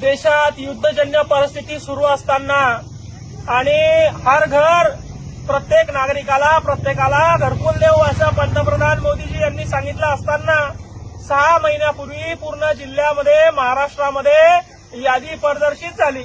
देशात युद्धजन्य परिस्थिती सुरू असताना आणि हर घर प्रत्येक नागरिकाला प्रत्येकाला घरकुल देऊ असं पंतप्रधान मोदीजी यांनी सांगितलं असताना सहा महिन्यापूर्वी पूर्ण जिल्ह्यामध्ये महाराष्ट्रामध्ये यादी प्रदर्शित झाली.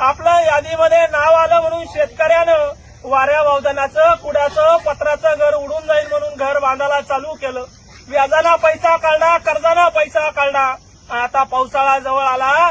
आपलं यादीमध्ये नाव आलं म्हणून शेतकऱ्यानं वाऱ्या वावदानाचं कुड्याचं पत्राचं घर उडून जाईल म्हणून घर बांधायला चालू केलं. व्याजाला पैसा काढला कर्जाला पैसा काढला आता पावसाळा जवळ आला.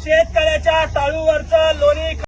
शेतकऱ्याच्या टाळूवरचं लोणी